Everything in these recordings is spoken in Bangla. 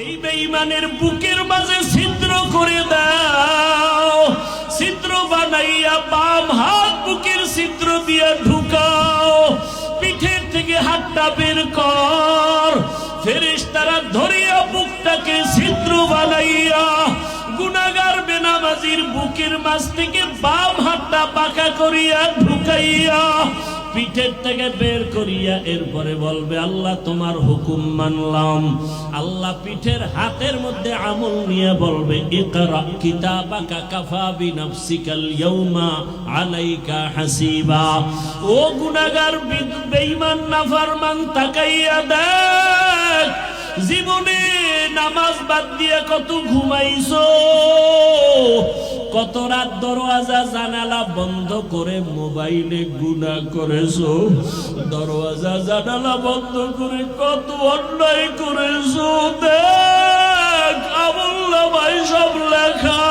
এই বেঈমানের বুকের মাঝে ছিদ্র করে দাও। ছিদ্র বানাইয়া বাম হাত বুকের ছিদ্র দিয়া ঢুকাও। পিঠের থেকে হাতটা বের কর। ফেরেশ তারা ধরিয়া বুকটাকে ছিদ্র বানাইয়া গুনাগার বেনামাজির বুকের মাঝ থেকে বাম হাতটা পাকা করিয়া ঢুকাইয়া পিঠের থেকে বের করিয়া এরপরে বলবে, আল্লাহ তোমার হুকুম মানলাম। আল্লাহ পিঠের হাতের মধ্যে আমল নিয়ে বলবে আলাইকা হাসিবা। ও জীবনে নামাজ বাদ দিয়ে কত ঘুমাইছো। কত রাত দরওয়াজা জানালা বন্ধ করে মোবাইলে গুণা করেছো দরওয়াজা জানালা বন্ধ করে কত অন্যায় করেছো দেখ আমল্লা ভাই সব লেখা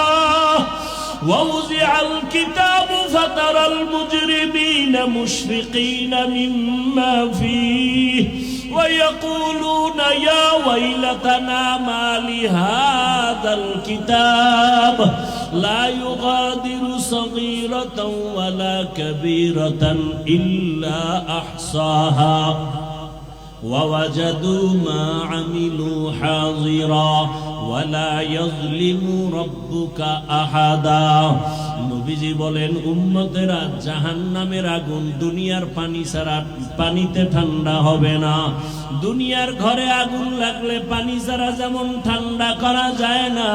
ووزع الكتاب فترى المجرمين مشفقين مما فيه ويقولون يا ويلتنا ما لهذا الكتاب لا يغادر صغيرة ولا كبيرة إلا أحصاها ووجدوا ما عملوا حاضرا ولا يظلم ربك أحدا নবীজি বলেন উম্মতেরা জাহান্নামের আগুন দুনিয়ার পানি ছাড়া পানিতে ঠান্ডা হবে না দুনিয়ার ঘরে আগুন লাগলে পানি ছাড়া যেমন ঠান্ডা করা যায় না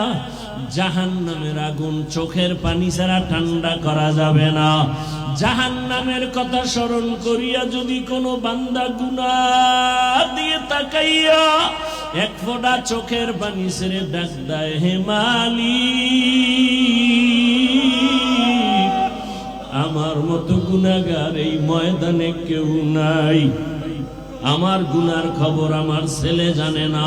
জাহান্নামের আগুন চোখের পানি ছাড়া ঠান্ডা করা যাবে না। জাহান নামের কথা স্মরণ করিয়া যদি কোনো বান্দা গুনা দিয়ে তাকাইয়া এক ফোঁটা চোখের পানি ছেড়ে ডাক দেয়, হে মালিক, আমার মতো গুনাগার এই ময়দানে কেউ নাই। আমার গুনার খবর আমার ছেলে জানে না।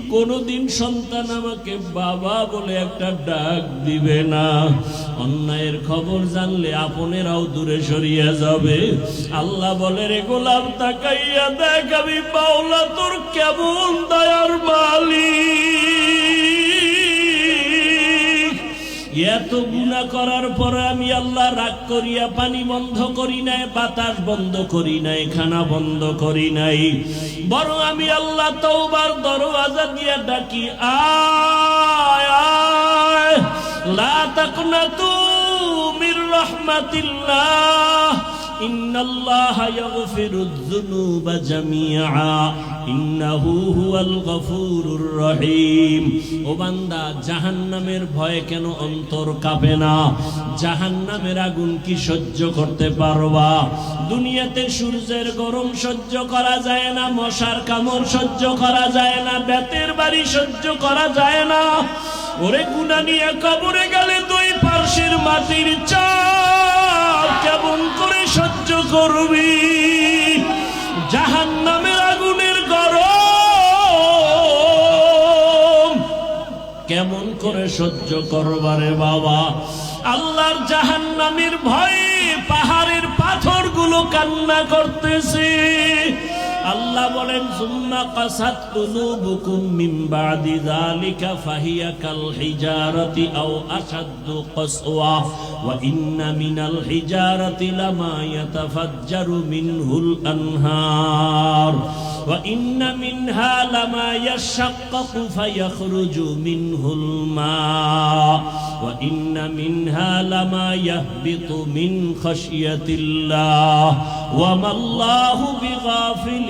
কোনদিন সন্তান আমাকে বাবা বলে একটা ডাক দিবে না। অন্যায়ের খবর জানলে আপনেরাও দূরে সরিয়া যাবে। আল্লাহ বলে, রে গোলাম, তাকাইয়া দেখ, আমি তোর কেমন দয়ার মালিক? এত গুণা করার পরে আমি আল্লাহ রাগ করিয়া পানি বন্ধ করি নাই, বাতাস বন্ধ করি নাই, খানা বন্ধ করি নাই। বরং আমি আল্লাহ তো দরওয়াজা দিয়া ডাকি, আয় আয়, লা তাকনাতু মির রাহমাতিল্লাহ। إن الله يغفر الذنوب جميعا إنه هو الغفور الرحيم ও বান্দা জাহান্নামের ভয়ে কেন অন্তর কাঁপে না জাহান্নামের আগুন কি সহ্য করতে পারবা দুনিয়াতে সূর্যের গরম সহ্য করা যায় না মশার কামড় সহ্য করা যায় না বেতের বাড়ি সহ্য করা যায় না ওরে গুনা নিয়ে কবরে গেলে দুই পার্শ্বের মাটির চাপ কেমন করে সহ্য করবি? জাহান নামের আগুনের গরম। কেমন করে সহ্য করবারে বাবা? আল্লাহর জাহান নামের ভয়ে পাহাড়ের পাথরগুলো কান্না করতেছে। আল্লাহ বলেন সুম্মা কাসাত কুলুবুকুম মিন বাদি যালিকা ফাহিয়া কাল হিজারাতি আও আশাদ্দু কসওয়া ওয়া ইন্না মিনাল হিজারাতি লামা ইয়াতাফাজ্জারু মিনহুল আনহার وإن منها لما يشقق فيخرج منه الماء وإن منها لما يهبط من خشية الله وما الله بغافل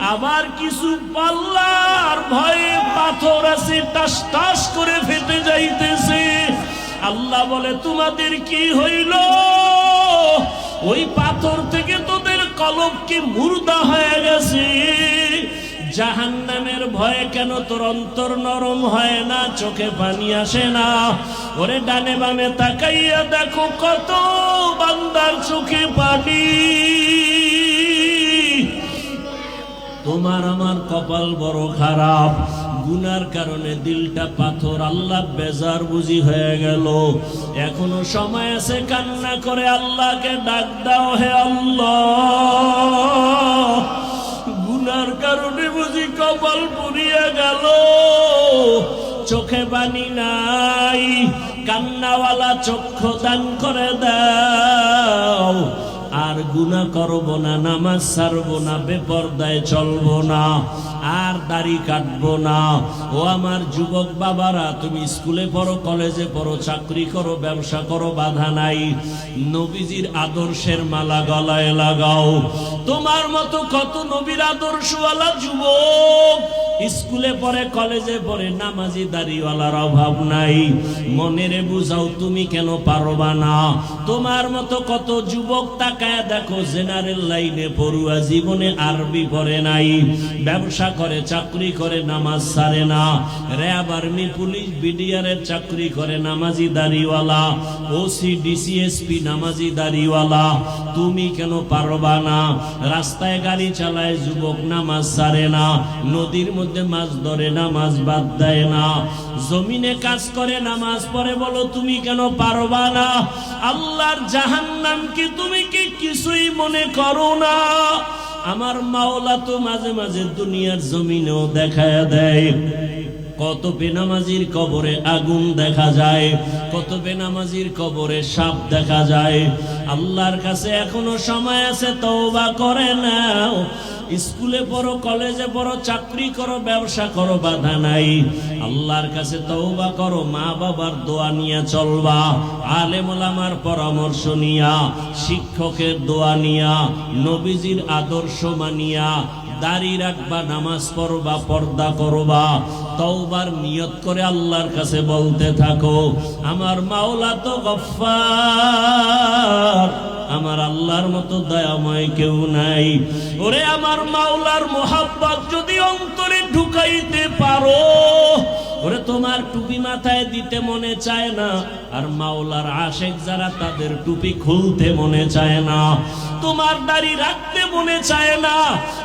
আবার কিছু পাল্লার ভয়ে পাথর আছে টাস টাস করে ফেটে যাইতেছে। আল্লাহ বলে, তোমাদের কি হইল? ওই পাথর থেকে তোদের কলব কি মুর্দা হয়ে গেছে। জাহান্নামের ভয়ে কেন তোর অন্তর নরম হয় না? চোখে পানি আসে না। ওরে ডানে বামে তাকাইয়া দেখো, কত বান্দার চোখে পানি। তোমার আমার কপাল বড় খারাপ। গুনার কারণে দিলটা পাথর, আল্লাহ বেজার বুঝি হয়ে গেল। এখনও সময় আছে কান্না করে আল্লাহকে ডাক দাও হে আল্লাহ। গুনার কারণে বুঝি কপাল পুড়িয়ে গেল। চোখে বানি নাই, কান্নাওয়ালা চক্ষু দান করে দাও। আর গুনা করব না, নামাজ ছাড়বো না, বেপরদায় চলবো না, আর দাড়ি কাটবো না। ও আমার যুবক বাবারা, তুমি স্কুলে পড়ো, কলেজে পড়ো, চাকরি করো, ব্যবসা করো, বাধা নাই। নবীজির আদর্শের মালা গলায় লাগাও। তোমার মতো কত নবীর আদর্শওয়ালা যুবক স্কুলে পড়ে, কলেজে পড়ে নামাজি দাড়িওয়ালার অভাব নাই। মনেরে বুঝাও তুমি কেন পারবা না? তোমার মতো কত যুবক তাকায় দেখো, জেনারেল লাইনে পড়ুয়া জীবনে আরবি পড়ে নাই। ব্যবসা করে, চাকরি করে, নামাজ সারে না। র্যাব আর্মি, পুলিশ বিডিআরের চাকরি করে, নামাজি দাড়িওয়ালা। ওসি ডিসিএসপি নামাজি দাড়িওয়ালা। তুমি কেন পারবা না? রাস্তায় গাড়ি চালায় যুবক নামাজ সারে না। নদীর মধ্যে মাছ ধরে নামাজ বাদ দেয় না। জমিনে কাজ করে, নামাজ পড়ে, বলো তুমি কেন পারবা না? আল্লাহর জাহান্নাম কি তুমি কি কিছুই মনে করো না? আমার মাওলা তো মাঝে মাঝে দুনিয়ার জমিনেও দেখায় দেয়। কত বেনামাজির কবরে আগুন দেখা যায়, কত বেনামাজির কবরে সাপ দেখা যায়। আল্লাহর কাছে এখনও সময় আছে, তওবা করে নাও। স্কুলে পড়ো, কলেজে পড়ো, চাকরি করো, ব্যবসা করো, বাধা নাই। আল্লাহর কাছে তওবা করো, মা বাবার দোয়া নিয়ে চলবা। আলেম ওলামার পরামর্শ নিয়া, শিক্ষকের দোয়া নিয়া, নবীজির আদর্শ মানিয়া, দাড়ি রাখবা, নামাজ পড়বা, পর্দা করবা। তওবার নিয়ত করে আল্লাহর কাছে বলতে থাকো, আমার মাওলা তো গফফার। আমার আল্লাহর মতো দয়াময় কেউ নাই। ওরে আমার মাওলার মোহাব্বত যদি অন্তরে ঢুকাইতে পারো, ওরে তোমার টুপি মাথায় দিতে মনে চায় না, আর মাওলার আশেক যারা তাদের টুপি খুলতে মনে চায় না। তোমার দাড়ি রাখতে মনে চায় না,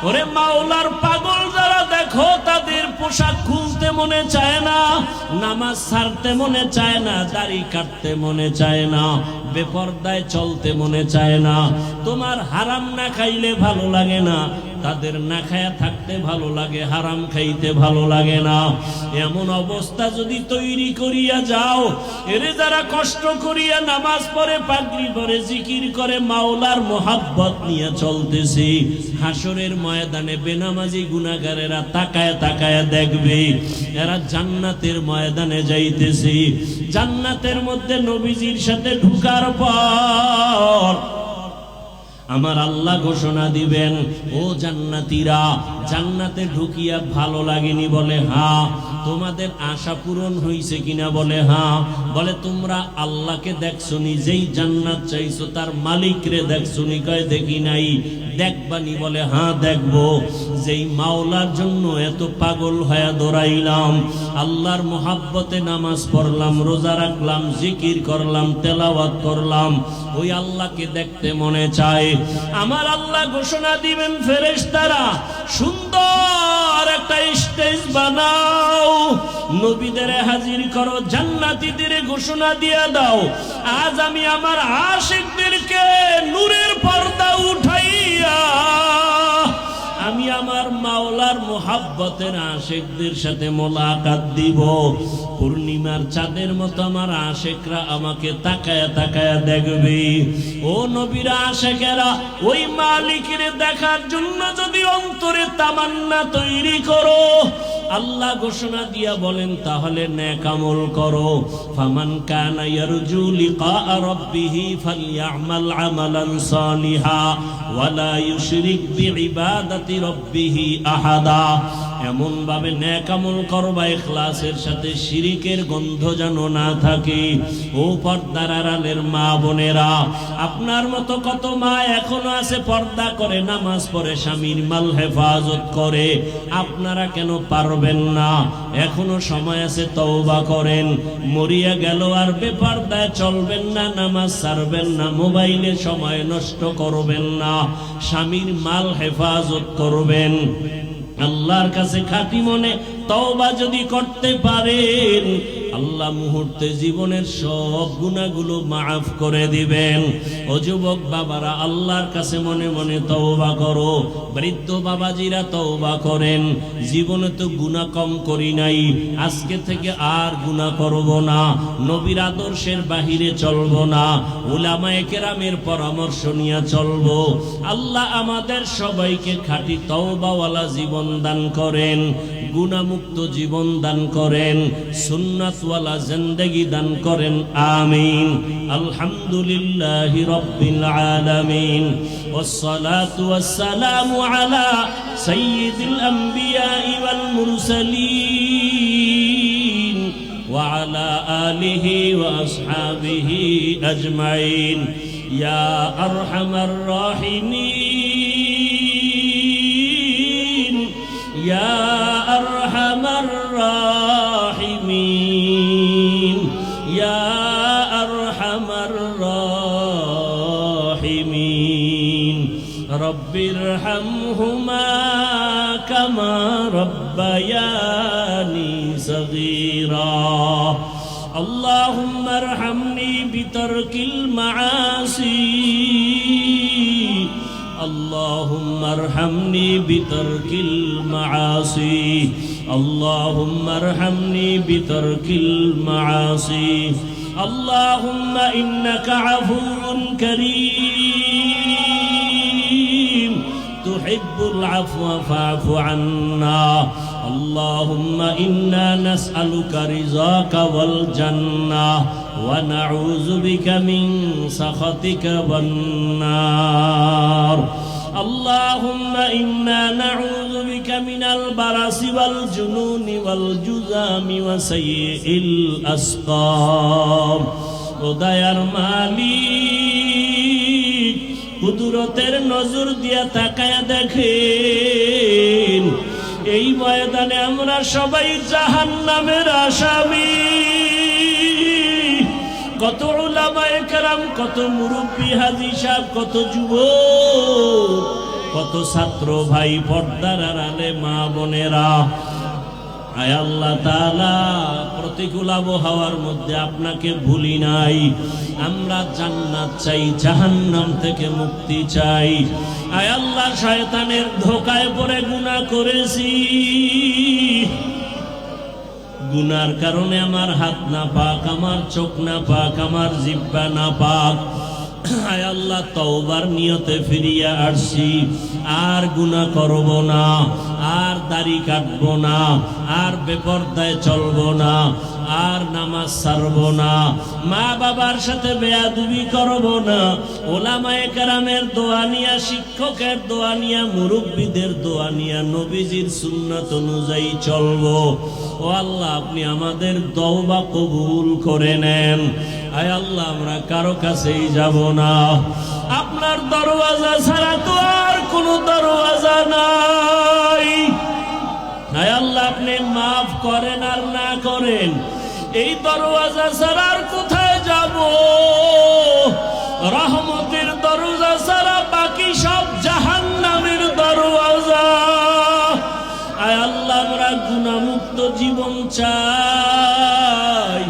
ওরে মাওলার তাদের পোশাক খুলতে মনে চায় না, নামাজ সারতে মনে চায় না, দাড়ি কাটতে মনে চায় না, বেপর্দায় চলতে মনে চায় না। তোমার হারাম না খাইলে ভালো লাগে না তাদের না খায়া থাকতে ভালো লাগে, হারাম খাইতে ভালো লাগে না। এমন অবস্থা যদি তৈরি করিয়া যাও, এরে যারা কষ্ট করিয়া নামাজ পড়ে, পাগড়ি পরে, জিকির করে, মাওলার মোহাব্বত নিয়ে চলতেছি, হাসরের ময়দানে বেনামাজি গুনাগারেরা তাকায় তাকায় দেখবে, এরা জান্নাতের ময়দানে যাইতেছি। জান্নাতের মধ্যে নবীজির সাথে ঢুকার পর আমার আল্লাহ ঘোষণা দিবেন, ও জান্নাতিরা, জান্নাতে ঢুকিয়া ভালো লাগেনি বলে হা তোমাদের আশা পূরণ হইছে কিনা বলে হা বলে, তোমরা আল্লাহকে দেখছ যেই জান্নাত চাইছো, তার মালিক রে দেখছ নি কয় দেখি নাই দেখবানি বলে হ্যাঁ দেখব। যেই মাওলার জন্য এত পাগল হয়ে দৌড়াইলাম, আল্লাহর মোহাব্বতে নামাজ পড়লাম, রোজা রাখলাম, জিকির করলাম, তেলাওয়াত করলাম, ওই আল্লাহকে দেখতে মনে চায়। আমার আল্লাহ ঘোষণা দিবেন, ফেরেশতারা, সুন্দর একটা স্টেজ বানাও। নবীদের হাজির করো, জান্নাতীদের ঘোষণা দিয়ে দাও। আজ আমি আমার আশিকদেরকে নূরের পর্দা মোহাব্বতের আশেকদের সাথে মোলাকাত দিব। পূর্ণিমার চাঁদের মতো আমার আশেকরা আমাকে তাকায়া তাকায়া দেখবে। ও নবীরা আশেকেরা, ওই মালিকের দেখার জন্য যদি অন্তরে তামান্না তৈরি করো, আল্লাহ ঘোষণা দিয়া বলেন, তাহলে নেক আমল করো। ফামান কানা ইয়ারজু লিকা রাব্বিহি ফালইআমাল আমালান সালিহা, ওয়ালা ইউশরিক বিইবাদাতি রাব্বিহি আহাদা। এমন ভাবে নেক আমল করবা ইখলাসের সাথে শিরিকের গন্ধ যেন না থাকে। ও পর্দার আড়ালের মা বোনেরা, আপনার মতো কত মা এখনও আছে পর্দা করে, নামাজ পড়ে, স্বামীর মাল হেফাজত করে। আপনারা কেন পারবেন না? এখনও সময় আছে তওবা করেন। মরিয়া গেল আর বেপর্দায় চলবেন না, নামাজ ছাড়বেন না, মোবাইলে সময় নষ্ট করবেন না, স্বামীর মাল হেফাজত করবেন। আল্লাহর কাছে খাঁটি মনে তওবা যদি করতে পারেন আল্লাহ মুহূর্তে জীবনের সব গুণাগুলো মাফ করে দিবেন। ও যুবক বাবারা, আল্লাহর কাছে মনে মনে তওবা করো। বৃদ্ধ বাবাজিরা তওবা করেন। জীবনে তো গুণা কম করি নাই। আজকে থেকে আর গুণা করব না। নবীর আদর্শের বাহিরে চলব না। উলামায়ে কেরামের পরামর্শ নিয়ে চলব। আল্লাহ আমাদের সবাইকে খাঁটি তওবাওয়ালা জীবন দান করেন। গুণামুক্ত জীবন দান করেন। সুন্নাতওয়ালা জিন্দেগি দান করেন আমিন আলহামদুলিল্লাহ রব্বিল আলামিন والصلاة والسلام على سيد الأنبياء والمرسلين وعلى آله وأصحابه أجمعين يا أرحم الراحمين يا رب ارحمهما كما ربياني صغيرا اللهم ارحمني بترك المعاصي اللهم ارحمني بترك المعاصي اللهم ارحمني بترك المعاصي اللهم انك عفو كريم تحب العفو فاعف عنا اللهم إنا نسألك رزاك والجنة ونعوذ بك من سخطك والنار اللهم إنا نعوذ بك من البرص والجنون والجذام وسيء الأسقام ودير مالي কুদরতের নজর দিয়া তাকায়া দেখেন, এই ময়দানে আমরা সবাই জাহান নামের আসামি। কত ওলামায়ে কত মুরব্বী হাজি সাহেব, কত যুব কত ছাত্র ভাই, পর্দার আড়ালে মা বোনেরা। আয় আল্লাহ প্রতিকূল আবহাওয়ার মধ্যে আপনাকে ভুলি নাই। আমরা জান্নাত চাই, জাহান্নাম থেকে মুক্তি চাই। আয় আল্লাহ, শয়তানের ধোকায় পড়ে গুনাহ করেছি। গুনার কারণে আমার হাত না পাক, আমার চোখ না পাক, আমার জিব্বা না পাক। আয় আল্লাহ, তওবার নিয়তে ফিরিয়া আসছি। আর গুনাহ করব না, আর দাড়ি কাটব না, আর বেপরদায় চলব না। আর নামাজ ছাড়ব না। মা বাবার সাথে বেয়াদুবি করব না। ওলামায়ে কেরামের দোয়া নিয়া, শিক্ষকের দোয়া নিয়া, মুরব্বীদের দোয়া নিয়া, নবীজির সুন্নাত অনুযায়ী চলবো। ও আল্লাহ, আপনি আমাদের দওবা কবুল করে নেন। আয় আল্লাহ, আমরা কারও কাছেই যাব না। আপনার দরওয়াজা ছাড়া তো আর কোনো দরওয়াজা নাই। আয় আল্লাহ, আপনি মাফ করেন আর না করেন। এই দরওয়াজা ছাড়ার কোথায় যাব? রহমতের দরজা ছাড়া বাকি সব জাহান নামের দরওয়াজা। আয় আল্লাহ, আমরা গুণামুক্ত জীবন চাই।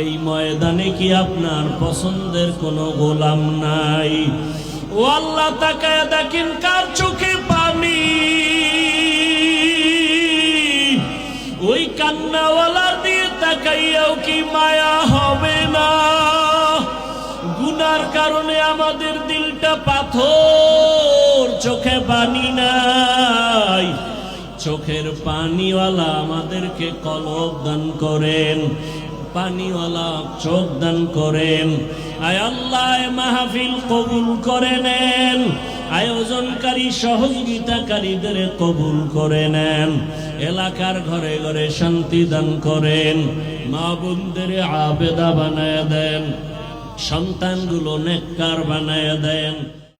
এই ময়দানে কি আপনার পছন্দের কোনো গোলাম নাই? ও আল্লাহ, তাকায় দেখেন কার চোখে পানি। ওই কান্নাওয়ালা তাকাইয়াও কি মায়া হবে না? গুনার কারণে আমাদের দিলটা পাথর, চোখে পানি নাই। চোখের পানিওয়ালা আমাদেরকে কলব দান করেন, পানিওয়ালা চোখ দান করেন। আয় আল্লাহ মাহফিল কবুল করে নেন। আয়োজনকারী, সহযোগিতাকারীদের কবুল করে নেন। এলাকার ঘরে ঘরে শান্তি দান করেন। মা বোনদের আবেদা বানায় দেন। সন্তানগুলো নেককার বানায় দেন।